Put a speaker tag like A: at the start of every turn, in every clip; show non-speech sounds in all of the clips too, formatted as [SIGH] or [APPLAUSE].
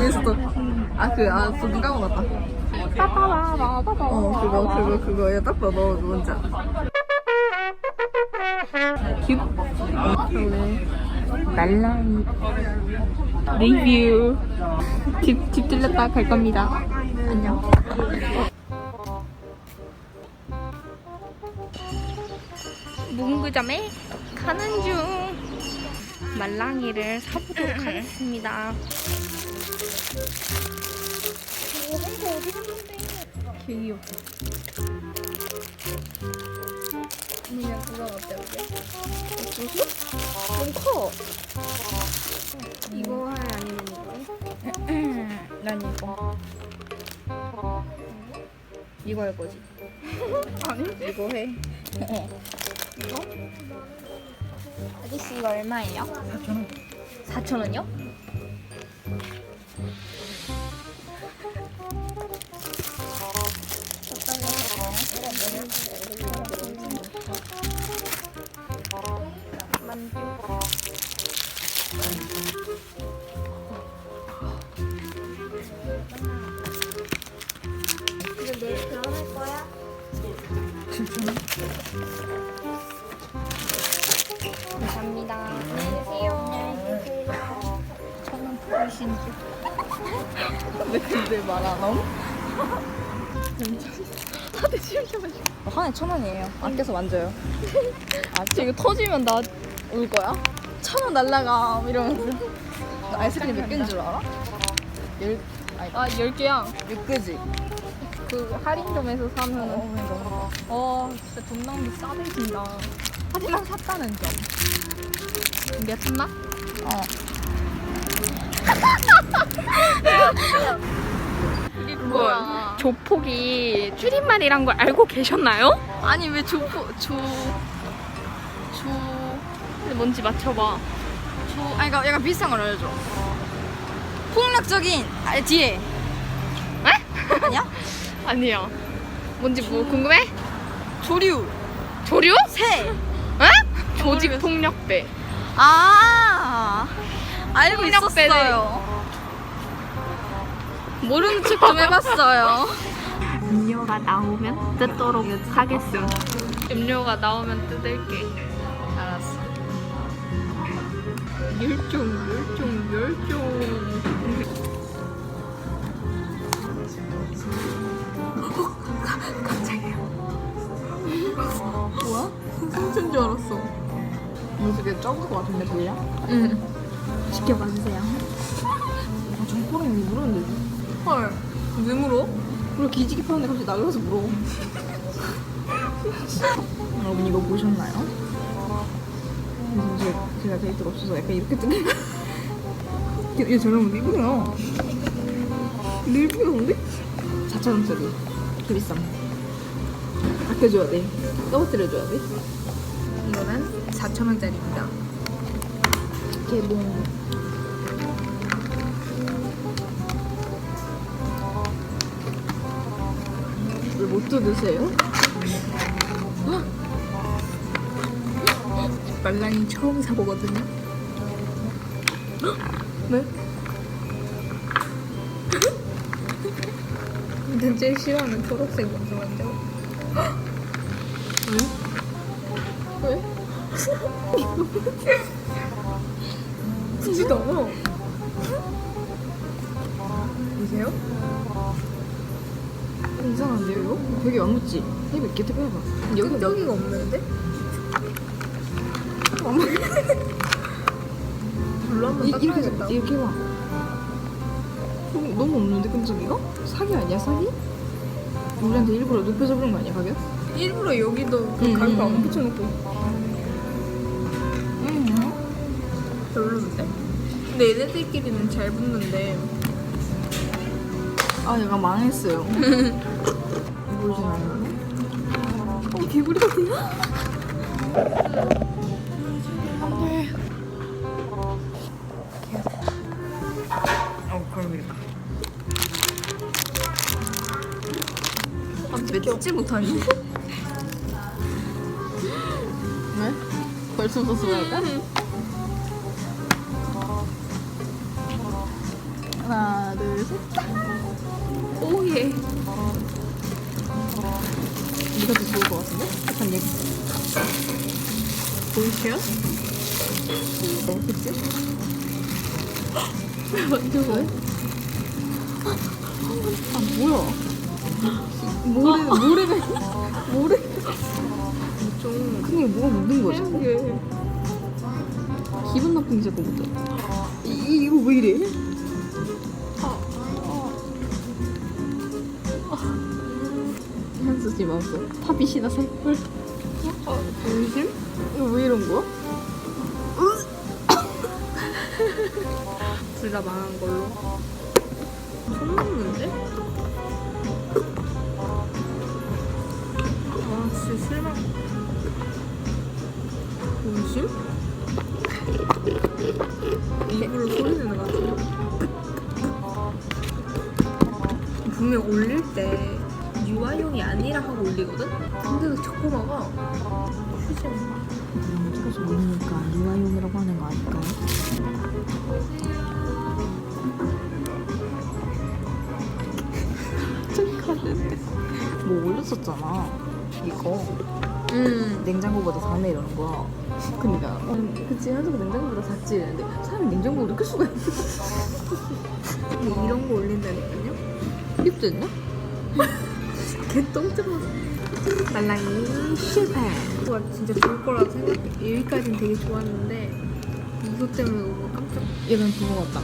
A: 인스타. 아, 그, 아, 부분 까먹었다. 어, 그거, 그거, 그거. 얘딱 봐, 너 뭔지 알아? 깁? 그러네.
B: 날라이 리뷰 집, 집 들렸다 갈 겁니다 안녕 문구점에 가는 중 말랑이를 사보도록 하겠습니다
A: 되게 귀엽다. 그냥 그거 어때, 어때? 너무 커.
B: 이거 할 아니면 이거 [CLEARS THROAT]
A: 난 이거. 이거 할 거지. [LAUGHS]
B: 아니
A: 이거 해.
B: 아저씨 이거 얼마예요?
A: 4,000원.
B: 4,000원이요? 감사합니다. 안녕히 계세요. 저는 부르신 줄.
A: 근데 근데 말안 함?
B: 하나에 천 원이에요.
A: 아껴서 만져요. 아, 진짜 이거 터지면 나 울 거야? 천 원 날라가 이러면서. 너 아이스크림 몇 개인 줄 알아? 열, 아니,
B: 아, 10개야.
A: 몇 개지?
B: 그 할인점에서 사면
A: 어.
B: 어, 진짜 돈 낭비 싸대진다. 하지만 샀다는 점. 준비하셨나?
A: 어.
B: 이게
A: 뭐야?
B: 조폭이 줄임말이란 걸 알고 계셨나요?
A: 아니 왜 조포 조 조.
B: 근데 뭔지 맞춰봐.
A: 조, 아니, 그러니까 약간 비슷한 걸 알려줘. 폭력적인, 아, 뒤에. 아니야? [LAUGHS]
B: 아니야. 뭔지 뭐 궁금해?
A: 조류,
B: 조류?
A: 새.
B: 에? 조직 폭력배.
A: 아, 알고
B: 폭력배들.
A: 있었어요. 모르는 척 좀 해봤어요.
B: 음료가 나오면 뜯도록 하겠음. 음료가 나오면 뜯을게.
A: 알았어.
B: 멸종, 멸종, 멸종.
A: 뭐야?
B: 응. 지켜봐주세요.
A: 아, 정보랑 왜 물었는데? 헐, 왜 물어? 우리 기지개 폈는데 갑자기 날라서 물어. 여러분 이거 보셨나요? 그래서 제가, 제가 데이트가 없어서 약간 이렇게 뜬 게. 얘 저런 리뷰야. 리뷰인데? 4,000원짜리. 개 비쌈. 아껴줘야 돼. 떨어뜨려줘야 돼. 이거는 4,000원짜리입니다. 개봉. 왜못 뜯으세요? [GASPS] 말랑이 처음 사보거든요. [GASPS] 네? [LAUGHS]
B: 근데 제일 싫어하는 초록색 먼저 만져. [GASPS]
A: 왜? 왜? [LAUGHS] 너무 보세요? 이상한데요 이거? 되게 안 묻지? 테이프 이렇게 테이프 해봐 여기 여기가 없는데?
B: 별로 한번
A: 이, 이렇게 해서 이렇게 해봐 너무, 너무 없는데 끈적이가? 사기 아니야 사기? 우리한테 일부러 높여서 부른 거 아니야 가격?
B: 일부러 여기도 그
A: 응,
B: 가격
A: 응,
B: 안
A: 응.
B: 붙여놓고 근데 얘네들끼리는 잘 붙는데
A: 아 얘가 망했어요 보이진 않는데? 어 개구리 어 그럼 되겠다 왜 뜯지 못하니? 왜? 벌써 소스 할까? 하나, 둘, 셋.
C: 오예.
A: 이거 더 좋을 것 같은데? 약간 얘.
C: 보이세요?
A: 어, 그치?
C: 완전 왜?
A: 아, 뭐야? 모래, 모래가, [LAUGHS] 모래.
C: 좀
A: 그게 뭐가 묻는 거지? 기분 나쁜 게 자꾸 묻어. 이, 이- 이거 왜 이래? 지금 왔어. 팝잇이나 살걸?
C: 진심?
A: 이거 왜 이런 거야? [LAUGHS]
C: 둘 다 망한 걸로. 손 먹는데? 유아용이 아니라 하고 올리거든? 자꾸 막아. 휴지
A: 여기까지 모르니까 유아용이라고 하는 거 아닐까요? [LAUGHS] 가는데 뭐 올렸었잖아 이거
C: 응.
A: 냉장고보다 작네 이러는 거야 그니까 어, 그치 현수가 냉장고보다 작지 이랬는데 사람이 냉장고를 클 수가 있어
C: 근데 이런 거 올린다니까요?
A: 립됐냐? [LAUGHS]
C: 개똥 들어 말랑이 실패 와 진짜 좋을 거라고 생각해 여기까지는 되게 좋았는데 이것 때문에 너무 깜짝
A: 얘는 그거 같다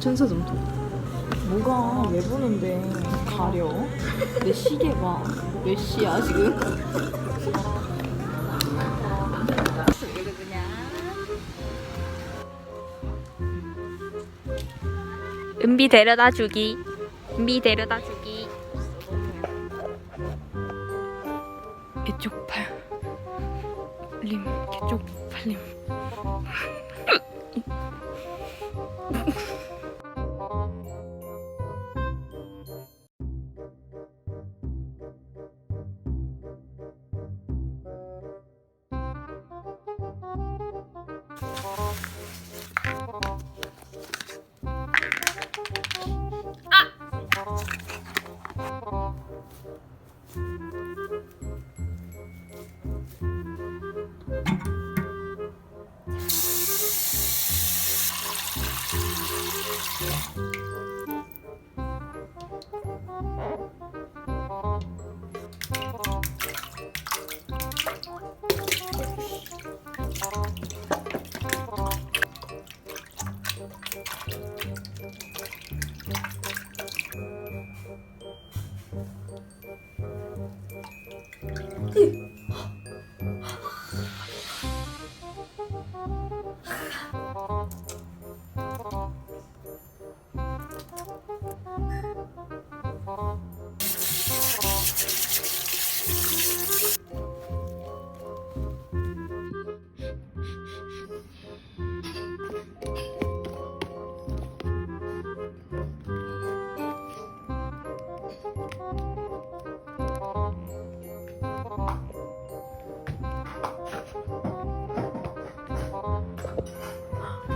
A: 천사점토 뭐가 왜 보는데 가려? 내 시계 봐몇 시야 지금?
B: 은비 데려다 주기. 은비 데려다 주기. 이 Hmm. [LAUGHS]